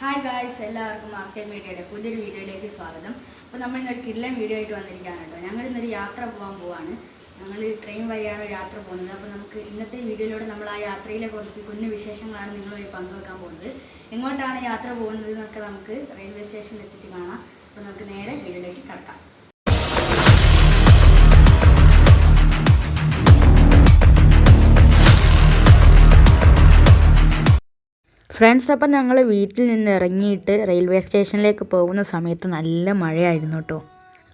Hi guys എല്ലാവർക്കും market മീഡിയയുടെ പുതിയൊരു വീഡിയോയിലേക്ക് സ്വാഗതം. അപ്പോൾ നമ്മൾ ഇന്നൊരു കില്ലൻ വീഡിയോ ആയിട്ട് വന്നിരിക്കുകയാണ് കേട്ടോ. ഞങ്ങൾ ഇന്നൊരു യാത്ര പോകാൻ പോവാണ്. ഞങ്ങൾ ട്രെയിൻ വഴിയാണ് യാത്ര പോകുന്നത്. അപ്പോൾ നമുക്ക് ഇന്നത്തെ വീഡിയോയിലൂടെ നമ്മൾ ആ യാത്രയിലെ കുറച്ച് കുഞ്ഞു വിശേഷങ്ങളാണ് നിങ്ങളുമായി പങ്കുവെക്കാൻ പോകുന്നത്. എങ്ങോട്ടാണ് യാത്ര പോകുന്നത് എന്നൊക്കെ നമുക്ക് റെയിൽവേ സ്റ്റേഷനിൽ എത്തിയിട്ട് കാണാം. അപ്പോൾ നമുക്ക് നേരെ വീഡിയോയിലേക്ക് കടക്കാം. ഫ്രണ്ട്സ് അപ്പം ഞങ്ങൾ വീട്ടിൽ നിന്ന് ഇറങ്ങിയിട്ട് റെയിൽവേ സ്റ്റേഷനിലേക്ക് പോകുന്ന സമയത്ത് നല്ല മഴയായിരുന്നു കേട്ടോ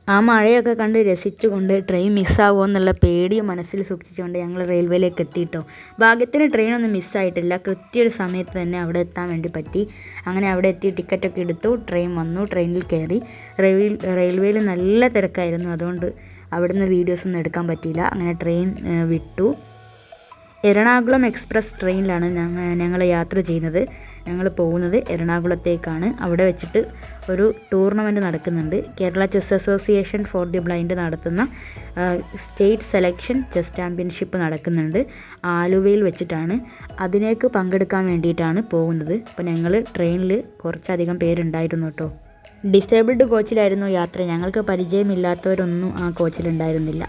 ആ മഴയൊക്കെ കണ്ട് രസിച്ചുകൊണ്ട് ട്രെയിൻ മിസ്സാകുമോ എന്നുള്ള പേടിയും മനസ്സിൽ സൂക്ഷിച്ചുകൊണ്ട് ഞങ്ങൾ റെയിൽവേയിലേക്ക് എത്തിയിട്ടോ ഭാഗ്യത്തിന് ട്രെയിനൊന്നും മിസ്സായിട്ടില്ല കൃത്യ ഒരു സമയത്ത് തന്നെ അവിടെ എത്താൻ വേണ്ടി പറ്റി. അങ്ങനെ അവിടെ എത്തി ടിക്കറ്റൊക്കെ എടുത്തു. ട്രെയിൻ വന്നു. ട്രെയിനിൽ കയറി. റെയിൽ റെയിൽവേയിൽ നല്ല തിരക്കായിരുന്നു. അതുകൊണ്ട് അവിടുന്ന് വീഡിയോസ് ഒന്നും എടുക്കാൻ പറ്റിയില്ല. അങ്ങനെ ട്രെയിൻ വിട്ടു. എറണാകുളം എക്സ്പ്രസ് ട്രെയിനിലാണ് ഞങ്ങൾ യാത്ര ചെയ്യുന്നത്. ഞങ്ങൾ പോകുന്നത് എറണാകുളത്തേക്കാണ്. അവിടെ വെച്ചിട്ട് ഒരു ടൂർണമെന്റ് നടക്കുന്നുണ്ട്. Kerala chess association for the blind നടത്തുന്ന സ്റ്റേറ്റ് സെലക്ഷൻ ചെസ് ചാമ്പ്യൻഷിപ്പ് നടക്കുന്നുണ്ട്. ആലുവയിൽ വെച്ചിട്ടാണ്. അതിനേക്ക് പങ്കെടുക്കാൻ വേണ്ടിയിട്ടാണ് പോകുന്നത്. അപ്പോൾ ഞങ്ങൾ ട്രെയിനിൽ കുറച്ചധികം പേരുണ്ടായിരുന്നു കേട്ടോ ഡിസേബിൾഡ് കോച്ചിലായിരുന്നു യാത്ര. ഞങ്ങൾക്ക് പരിചയമില്ലാത്തവരൊന്നും ആ കോച്ചിലുണ്ടായിരുന്നില്ല.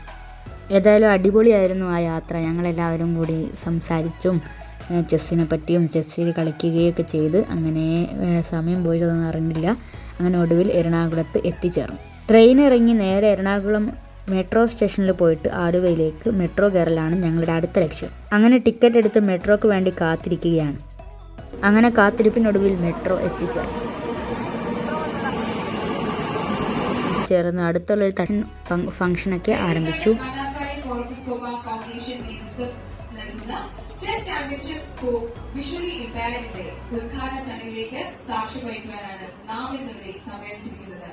ഏതായാലും അടിപൊളിയായിരുന്നു ആ യാത്ര. ഞങ്ങളെല്ലാവരും കൂടി സംസാരിച്ചും ചെസ്സിനെ പറ്റിയും ചെസ്സിൽ കളിക്കുകയൊക്കെ ചെയ്ത് അങ്ങനെ സമയം പോയതൊന്നും അറിഞ്ഞില്ല. അങ്ങനെ ഒടുവിൽ എറണാകുളത്ത് എത്തിച്ചേർന്നു. ട്രെയിൻ ഇറങ്ങി നേരെ എറണാകുളം മെട്രോ സ്റ്റേഷനിൽ പോയിട്ട് ആലുവയിലേക്ക് മെട്രോ കയറലാണ് ഞങ്ങളുടെ അടുത്ത ലക്ഷ്യം. അങ്ങനെ ടിക്കറ്റ് എടുത്ത് മെട്രോക്ക് വേണ്ടി കാത്തിരിക്കുകയാണ്. അങ്ങനെ കാത്തിരിപ്പിനൊടുവിൽ മെട്രോ എത്തിച്ചേർന്നു. ചേർന്ന് അടുത്തുള്ള ഒരു തട്ട് ഫങ്- ഫംഗ്ഷനൊക്കെ ആരംഭിച്ചു. മനാഫ്രായി കോർപ്പസ്കോമ ഫൗണ്ടേഷൻ നേതൃത്വം നൽകുന്ന ചെസ് ചാമ്പ്യൻഷിപ്പ് കോ വിഷ്വലി ഇംപയർഡിന്റെ ഉദ്ഘാടന ചടങ്ങിലേക്ക് സാക്ഷ്യം വഹിക്കുവാനാണ് നാം ഇന്നിവിടെ സമ്മേളിച്ചിരിക്കുന്നത്.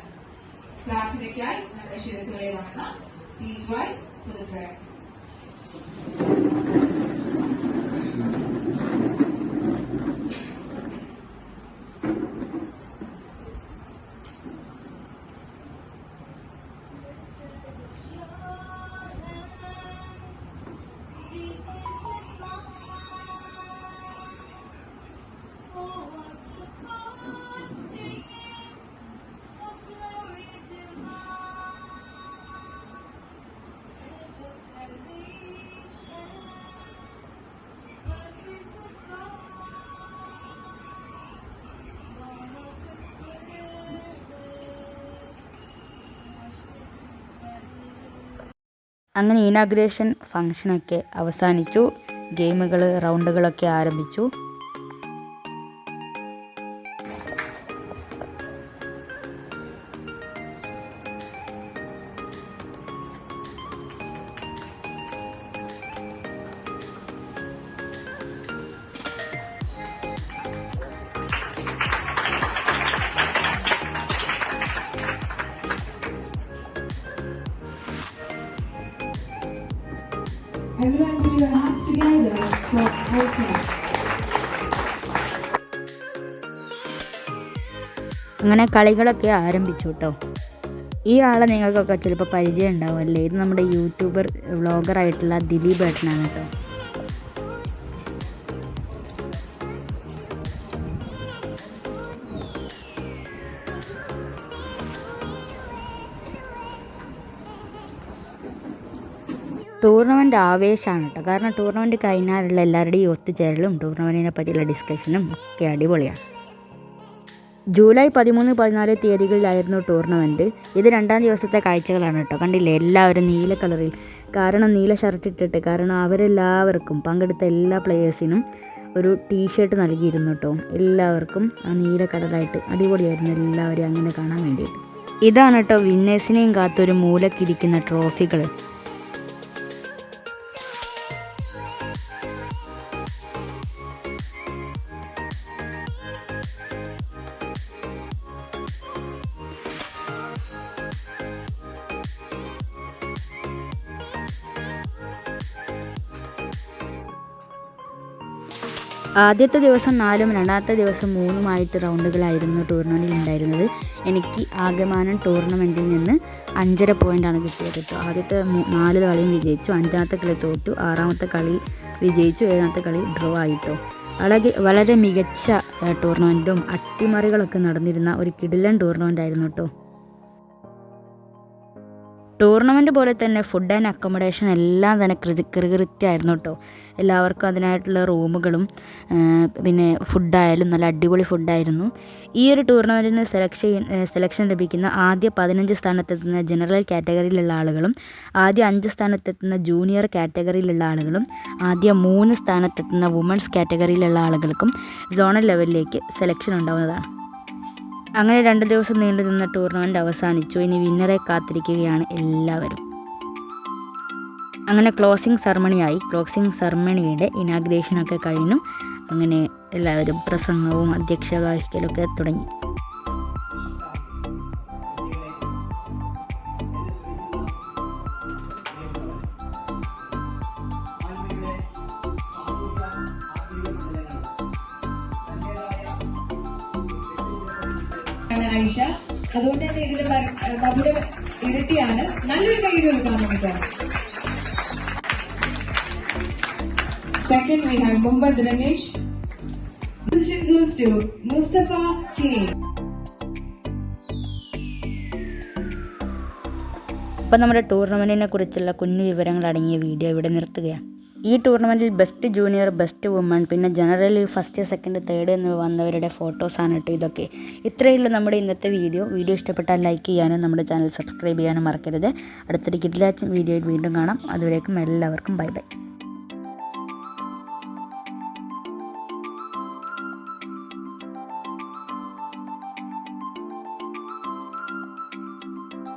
പ്രാർത്ഥനയ്ക്കായി നമ്മുടെ ശിരസുകളെ വണങ്ങാം please rise to the prayer അങ്ങനെ ഇനാഗ്രേഷൻ ഫംഗ്ഷനൊക്കെ അവസാനിച്ചു. ഗെയിമുകൾ റൗണ്ടുകളൊക്കെ ആരംഭിച്ചു. അങ്ങനെ കളികളൊക്കെ ആരംഭിച്ചു കേട്ടോ ഈ ആളെ നിങ്ങൾക്കൊക്കെ ചിലപ്പോൾ പരിചയം ഉണ്ടാവുമല്ലേ ഇത് നമ്മുടെ യൂട്യൂബർ വ്ളോഗറായിട്ടുള്ള ദിലീപ് ഏട്ടനാണ് കേട്ടോ. ടൂർണമെന്റ് ആവേശമാണ് കേട്ടോ. കാരണം ടൂർണമെന്റ് കഴിഞ്ഞാലുള്ള എല്ലാവരുടെയും ഒത്തുചേരലും ടൂർണമെന്റിനെ പറ്റിയുള്ള ഡിസ്കഷനും ഒക്കെ അടിപൊളിയാണ്. ജൂലൈ പതിമൂന്ന് പതിനാല് തീയതികളിലായിരുന്നു ടൂർണമെന്റ്. ഇത് രണ്ടാം ദിവസത്തെ കാഴ്ചകളാണ് കേട്ടോ. കണ്ടില്ലേ? എല്ലാവരും നീല കളറിൽ കാരണം നീല ഷർട്ട് ഇട്ടിട്ട് കാരണം അവരെല്ലാവർക്കും പങ്കെടുത്ത എല്ലാ പ്ലെയേഴ്സിനും ഒരു ടീഷർട്ട് നൽകിയിരുന്നു കേട്ടോ. എല്ലാവർക്കും ആ നീല കളറായിട്ട് അടിപൊളിയായിരുന്നു എല്ലാവരെയും അങ്ങനെ കാണാൻ വേണ്ടിയിട്ട്. ഇതാണ് കേട്ടോ വിന്നേഴ്സിനെയും കാത്തൊരു മൂലക്കിരിക്കുന്ന ട്രോഫികൾ ആദ്യത്തെ ദിവസം നാലും രണ്ടാമത്തെ ദിവസം മൂന്നുമായിട്ട് റൗണ്ടുകളായിരുന്നു ടൂർണമെന്റിൽ ഉണ്ടായിരുന്നത്. എനിക്ക് ആകമാനം ടൂർണമെന്റിൽ നിന്ന് അഞ്ചര പോയിന്റാണ് കിട്ടിയത് കേട്ടോ. ആദ്യത്തെ നാല് കളിയും വിജയിച്ചു. അഞ്ചാമത്തെ കളി തോറ്റു. ആറാമത്തെ കളി വിജയിച്ചു. ഏഴാമത്തെ കളി ഡ്രോ ആയിട്ടോ. വളരെ വളരെ മികച്ച ടൂർണമെന്റും അട്ടിമറികളൊക്കെ നടന്നിരുന്ന ഒരു കിടിലൻ ടൂർണമെന്റ് ആയിരുന്നു കേട്ടോ. ടൂർണമെന്റ് പോലെ തന്നെ ഫുഡ് ആൻഡ് അക്കോമഡേഷൻ എല്ലാം തന്നെ കൃതി കൃത്യമായിരുന്നു കേട്ടോ. എല്ലാവർക്കും അതിനായിട്ടുള്ള റൂമുകളും പിന്നെ ഫുഡായാലും നല്ല അടിപൊളി ഫുഡായിരുന്നു. ഈ ഒരു ടൂർണമെന്റിന് സെലക്ഷൻ സെലക്ഷൻ ലഭിക്കുന്ന ആദ്യ പതിനഞ്ച് സ്ഥാനത്തെത്തുന്ന ജനറൽ കാറ്റഗറിയിലുള്ള ആളുകളും ആദ്യ അഞ്ച് സ്ഥാനത്തെത്തുന്ന ജൂനിയർ കാറ്റഗറിയിലുള്ള ആളുകളും ആദ്യ മൂന്ന് സ്ഥാനത്തെത്തുന്ന വുമൺസ് കാറ്റഗറിയിലുള്ള ആളുകൾക്കും സോണൽ ലെവലിലേക്ക് സെലക്ഷൻ ഉണ്ടാവുന്നതാണ്. അങ്ങനെ രണ്ട് ദിവസം നീണ്ടു നിന്ന ടൂർണമെന്റ് അവസാനിച്ചു. ഇനി വിന്നറെ കാത്തിരിക്കുകയാണ് എല്ലാവരും. അങ്ങനെ ക്ലോസിംഗ് സെർമണിയായി ക്ലോസിംഗ് സെർമണിയുടെ ഇനാഗ്രേഷനൊക്കെ കഴിഞ്ഞു. അങ്ങനെ എല്ലാവരും പ്രസംഗവും അധ്യക്ഷ തുടങ്ങി. ആണ് ഐഷ അതുകൊണ്ട് തന്നെ ഇതിന്റെ മധുര ഇരട്ടിയാണ്. നല്ലൊരു കൈയ്യടി കൊടുക്കാം നമുക്ക്. Second we have Muhammad Ramesh Position goes. അപ്പോൾ നമ്മുടെ ടൂർണമെന്റിനെ കുറിച്ചുള്ള കുഞ്ഞു വിവരങ്ങൾ അടങ്ങിയ വീഡിയോ ഇവിടെ നിർത്തുകയാണ്. ഈ ടൂർണമെന്റിൽ ബെസ്റ്റ് ജൂനിയർ ബെസ്റ്റ് വുമൺ പിന്നെ ജനറലി ഫസ്റ്റ് സെക്കൻഡ് തേർഡ് എന്ന് വന്നവരുടെ ഫോട്ടോസാണ് കേട്ടോ ഇതൊക്കെ. ഇത്രയുള്ള നമ്മുടെ ഇന്നത്തെ വീഡിയോ. വീഡിയോ ഇഷ്ടപ്പെട്ടാൽ ലൈക്ക് ചെയ്യാനും നമ്മുടെ ചാനൽ സബ്സ്ക്രൈബ് ചെയ്യാനും മറക്കരുത്. അടുത്തൊരു കിഡിലാച്ച് വീഡിയോയിൽ വീണ്ടും കാണാം. അതുവരേക്കും എല്ലാവർക്കും ബൈ ബൈ.